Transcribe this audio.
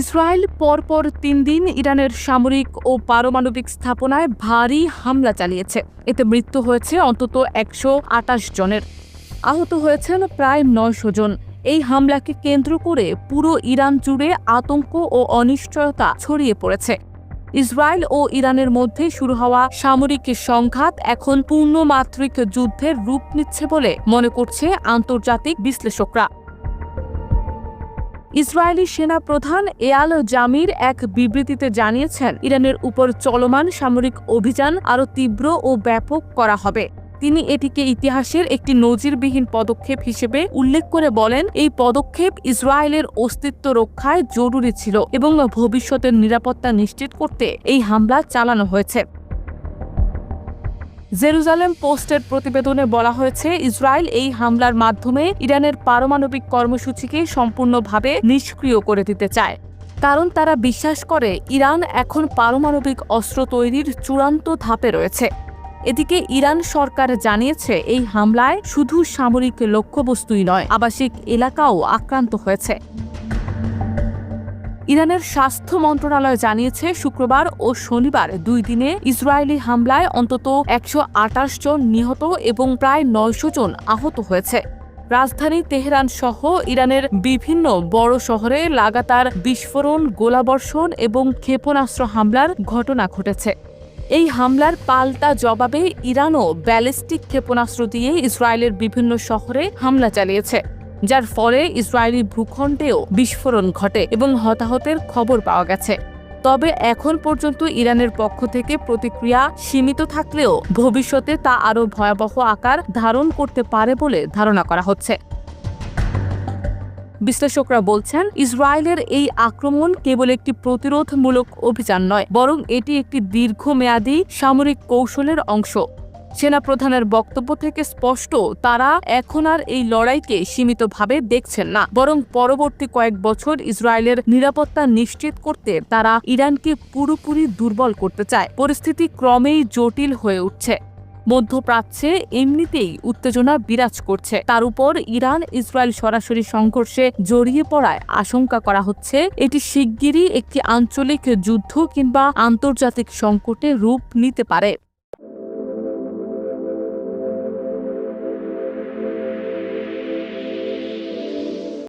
Israel পরপর তিন দিন ইরানের সামরিক ও পারমাণবিক স্থাপনায় ভারী হামলা চালিয়েছে। এতে মৃত্যু হয়েছে অন্তত একশো আটাশ জনের। আহত হয়েছেন প্রায় নয়শো জন। এই হামলাকে কেন্দ্র করে পুরো ইরান জুড়ে আতঙ্ক ও অনিশ্চয়তা ছড়িয়ে পড়েছে। ইসরায়েল ও ইরানের মধ্যে শুরু হওয়া সামরিক সংঘাত এখন পূর্ণমাত্রিক যুদ্ধের রূপ নিচ্ছে বলে মনে করছে আন্তর্জাতিক বিশ্লেষকরা। ইসরায়েলি সেনা প্রধান এয়াল জামির এক বিবৃতিতে জানিয়েছেন, ইরানের উপর চলমান সামরিক অভিযান আরও তীব্র ও ব্যাপক করা হবে। তিনি এটিকে ইতিহাসের একটি নজিরবিহীন পদক্ষেপ হিসেবে উল্লেখ করে বলেন, এই পদক্ষেপ ইসরায়েলের অস্তিত্ব রক্ষায় জরুরি ছিল এবং ভবিষ্যতের নিরাপত্তা নিশ্চিত করতে এই হামলা চালানো হয়েছে। জেরুজালেম পোস্টের প্রতিবেদনে বলা হয়েছে, ইসরায়েল এই হামলার মাধ্যমে ইরানের পারমাণবিক কর্মসূচিকে সম্পূর্ণভাবে নিষ্ক্রিয় করে দিতে চায়। কারণ তারা বিশ্বাস করে, ইরান এখন পারমাণবিক অস্ত্র তৈরির চূড়ান্ত ধাপে রয়েছে। এদিকে ইরান সরকার জানিয়েছে, এই হামলায় শুধু সামরিক লক্ষ্যবস্তুই নয়, আবাসিক এলাকাও আক্রান্ত হয়েছে। ইরানের স্বাস্থ্য মন্ত্রণালয় জানিয়েছে, শুক্রবার ও শনিবার দুই দিনে ইসরায়েলি হামলায় অন্তত একশো আটাশ জন নিহত এবং প্রায় নয়শো জন আহত হয়েছে। রাজধানী তেহরান সহ ইরানের বিভিন্ন বড় শহরে লাগাতার বিস্ফোরণ, গোলাবর্ষণ এবং ক্ষেপণাস্ত্র হামলার ঘটনা ঘটেছে। এই হামলার পাল্টা জবাবে ইরানও ব্যালিস্টিক ক্ষেপণাস্ত্র দিয়ে ইসরায়েলের বিভিন্ন শহরে হামলা চালিয়েছে। যার ফলে ইসরায়েলি ভূখণ্ডেও বিস্ফোরণ ঘটে এবং হতাহতের খবর পাওয়া গেছে। তবে এখন পর্যন্ত ইরানের পক্ষ থেকে প্রতিক্রিয়া সীমিত থাকলেও ভবিষ্যতে তা আরও ভয়াবহ আকার ধারণ করতে পারে বলে ধারণা করা হচ্ছে। বিশ্লেষকরা বলছেন, ইসরায়েলের এই আক্রমণ কেবল একটি প্রতিরোধমূলক অভিযান নয়, বরং এটি একটি দীর্ঘমেয়াদী সামরিক কৌশলের অংশ। সেনাপ্রধানের বক্তব্য থেকে স্পষ্ট, তারা এখন আর এই লড়াইকে সীমিতভাবে দেখছেন না। বরং পরবর্তী কয়েক বছর ইসরায়েলের নিরাপত্তা নিশ্চিত করতে তারা ইরানকে পুরোপুরি দুর্বল করতে চায়। পরিস্থিতি ক্রমেই জটিল হয়ে উঠছে। মধ্যপ্রাচ্যে এমনিতেই উত্তেজনা বিরাজ করছে। তার উপর ইরান ইসরায়েল সরাসরি সংঘর্ষে জড়িয়ে পড়ায় আশঙ্কা করা হচ্ছে, এটি শিগগিরই একটি আঞ্চলিক যুদ্ধ কিংবা আন্তর্জাতিক সংকটে রূপ নিতে পারে।